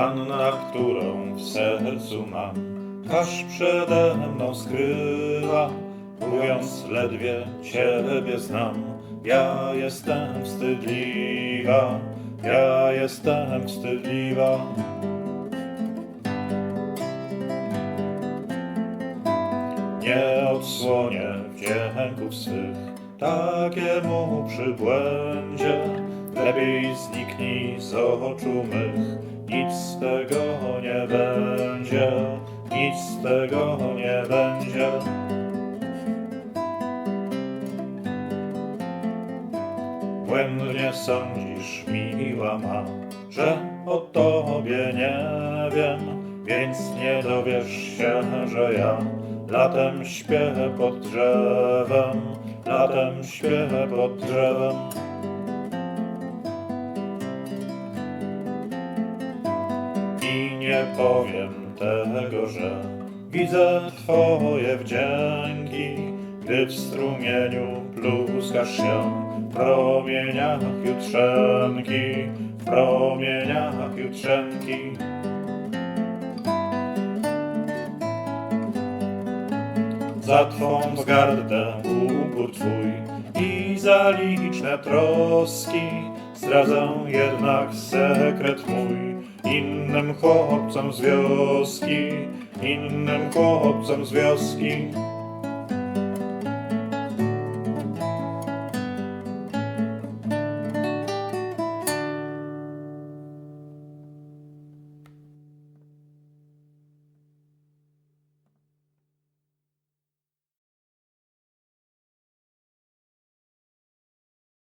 Panna, którą w sercu mam, aż przede mną skrywa, mówiąc ledwie Ciebie znam. Ja jestem wstydliwa, ja jestem wstydliwa. Nie odsłonię wdzięków swych takiemu przybłędzie. Lepiej zniknij z oczu mych, nic z tego nie będzie, nic z tego nie będzie. Błędnie sądzisz, miła ma, że o tobie nie wiem, więc nie dowiesz się, że ja latem śpię pod drzewem, latem śpię pod drzewem. Nie powiem tego, że widzę twoje wdzięki, gdy w strumieniu pluskasz się w promieniach jutrzenki, w promieniach jutrzenki. Za twą wzgardę upór twój i za liczne troski zdradzę jednak sekret mój innym chłopcom z wioski, innym chłopcom z wioski.